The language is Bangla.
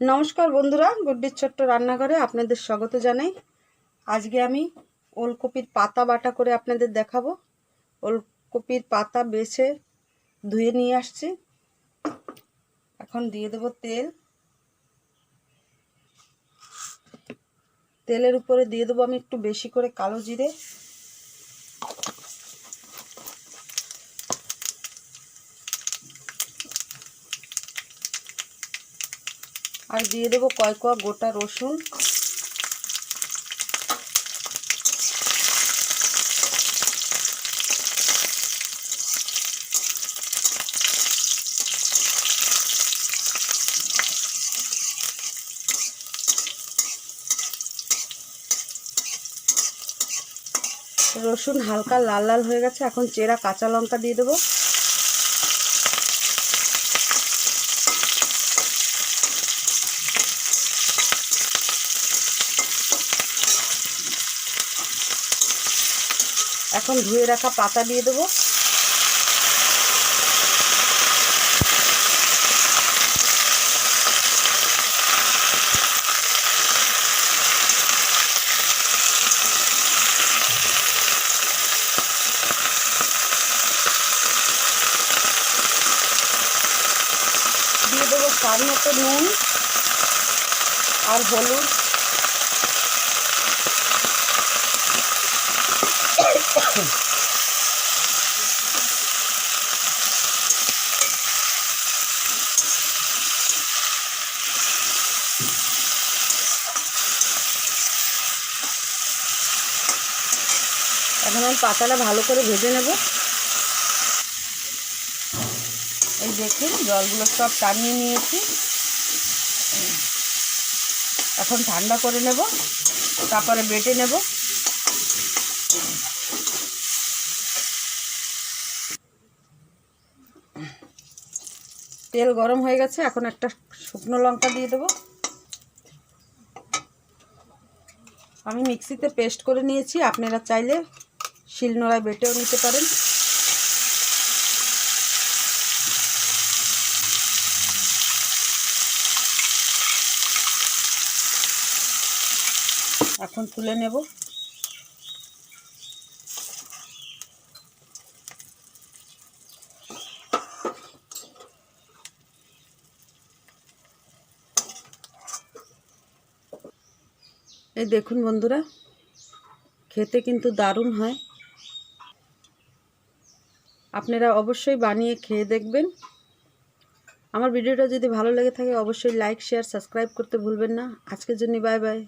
নমস্কার বন্ধুরা, গুড্ডির ছোট্ট রান্নাঘরে আপনাদের স্বাগত জানাই। আজকে আমি ওলকপির পাতা বাটা করে আপনাদের দেখাবো। ওলকপির পাতা বেছে ধুয়ে নিয়ে আসছি। এখন দিয়ে দেব তেল। তেলের উপরে দিয়ে দেবো আমি একটু বেশি করে কালো জিরে। আর দিয়ে দেবো কয়েক কোয়া গোটা রসুন। রসুন হালকা লাল লাল হয়ে গেছে। এখন চেরা কাঁচা লঙ্কা দিয়ে দেবো। এখন ধুয়ে রাখা পাতা দিয়ে দেবো। দিয়ে দেবো স্বাদ মতো নুন আর হলুদ। এখন আমি পাতাটা ভালো করে ভেজে নেব। এই দেখুন, জলগুলো সব টানিয়ে নিয়েছি। এখন ঠান্ডা করে নেব, তারপরে বেটে নেব। তেল গরম হয়ে গেছে, এখন একটা শুকনো লঙ্কা দিয়ে দেবো। আমি মিক্সিতে পেস্ট করে নিয়েছি। আপনারা চাইলে শিলনোড়ায় বেটেও নিতে পারেন। এখন তুলে নেব। এই দেখুন বন্ধুরা, খেতে কিন্তু দারুণ হয়। আপনারা অবশ্যই বানিয়ে খেয়ে দেখবেন। আমার ভিডিওটা যদি ভালো লেগে থাকে, অবশ্যই লাইক শেয়ার সাবস্ক্রাইব করতে ভুলবেন না। আজকের জন্য বাই বাই